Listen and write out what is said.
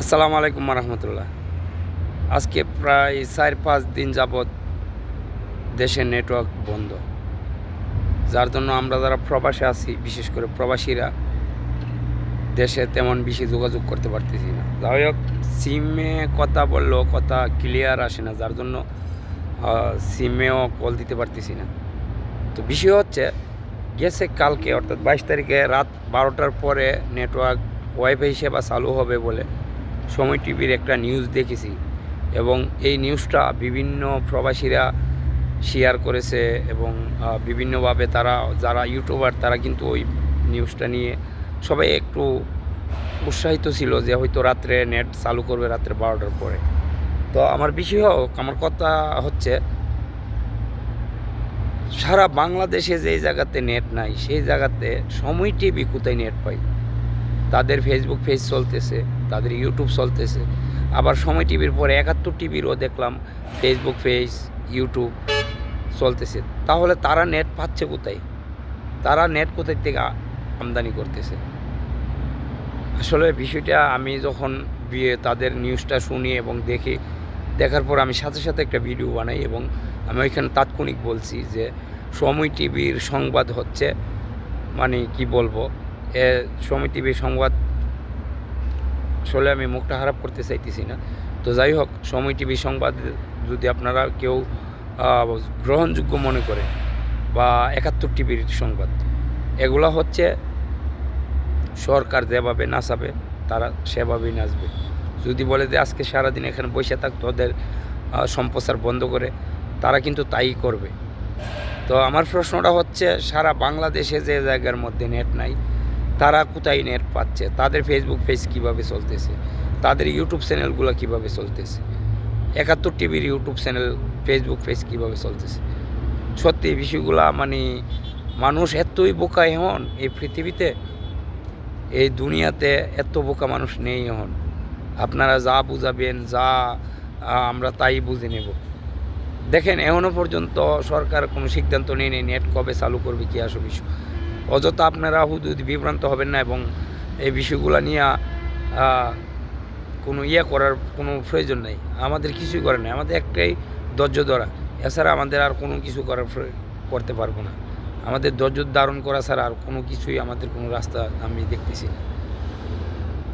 আসসালামু আলাইকুম রহমতুল্লাহ আজকে প্রায় চার পাঁচ দিন যাবৎ দেশের নেটওয়ার্ক বন্ধ। যার জন্য আমরা যারা প্রবাসে আছি, বিশেষ করে প্রবাসীরা, দেশে তেমন বেশি যোগাযোগ করতে পারতেছি না। যাই হোক, সিমে কথা বললেও কথা ক্লিয়ার আসে না, যার জন্য সিমেও কল দিতে পারতেছি না। তো বিষয় হচ্ছে, গেছে কালকে, অর্থাৎ বাইশ তারিখে রাত বারোটার পরে নেটওয়ার্ক ওয়াইফাই সেবা চালু হবে বলে সময় টিভির একটা নিউজ দেখেছি এবং এই নিউজটা বিভিন্ন প্রবাসীরা শেয়ার করেছে এবং বিভিন্নভাবে তারা, যারা ইউটিউবার তারা কিন্তু ওই নিউজটা নিয়ে সবাই একটু উৎসাহিত ছিল যে হয়তো রাত্রে নেট চালু করবে রাত্রে বারোটার পরে। তো আমার বিষয় হোক আমার কথা হচ্ছে সারা বাংলাদেশে যেই জায়গাতে নেট নাই, সেই জায়গাতে সময় টিভি কোথায় নেট পাই তাদের ফেসবুক পেজ চলতেছে। তাদের ইউটিউব চলতেছে। আবার সময় টিভির পরে একাত্তর টিভিরও দেখলাম ফেসবুক পেজ ইউটিউব চলতেছে। তাহলে তারা নেট পাচ্ছে কোথায়? তারা নেট কোথায় থেকে আমদানি করতেছে? আসলে বিষয়টা আমি যখন বিয়ে, তাদের নিউজটা শুনি এবং দেখি, দেখার পর আমি সাথে সাথে একটা ভিডিও বানাই এবং আমি ওইখানে তাৎক্ষণিক বলছি যে, সময় টিভির সংবাদ হচ্ছে মানে কি বলব, এ সময় টিভির সংবাদ আসলে আমি মুখটা খারাপ করতে চাইতেছি না। তো যাই হোক সময় টিভি সংবাদ যদি আপনারা কেউ গ্রহণযোগ্য মনে করে বা একাত্তর টিভির সংবাদ এগুলো হচ্ছে সরকার যেভাবে নাচাবে তারা সেভাবেই নাচবে। যদি বলে যে আজকে সারাদিন এখানে বসে থাকতো ওদের আহ, সম্প্রচার বন্ধ করে তারা কিন্তু তাই করবে। তো আমার প্রশ্নটা হচ্ছে সারা বাংলাদেশে যে জায়গার মধ্যে নেট নাই তারা কোথায় নেট পাচ্ছে? তাদের ফেসবুক পেজ কীভাবে চলতেছে? তাদের ইউটিউব চ্যানেলগুলো কীভাবে চলতেছে? একাত্তর টিভির ইউটিউব চ্যানেল ফেসবুক পেজ কীভাবে চলতেছে? সত্যি বিষয়গুলা মানে মানুষ এতই বোকা এখন এই পৃথিবীতে, এই দুনিয়াতে এত বোকা মানুষ নেই এখন আপনারা যা বুঝাবেন, যা আমরা তাই বুঝে নেব। দেখেন এখনও পর্যন্ত সরকার কোনো সিদ্ধান্ত নেয়নি নেট কবে চালু করবে কী আসো বিষয় অযথা আপনারা হুদুদ বিভ্রান্ত হবেন না এবং এই বিষয়গুলো নিয়ে কোনো ইয়ে করার কোনো প্রয়োজন নেই। আমাদের কিছুই করার নেই। আমাদের একটাই ধৈর্য ধরা। এছাড়া আমাদের আর কোনো কিছু করার করতে পারব না। আমাদের ধৈর্য ধারণ করা ছাড়া আর কোনো কিছুই আমাদের কোনো রাস্তা আমি দেখতেছি না।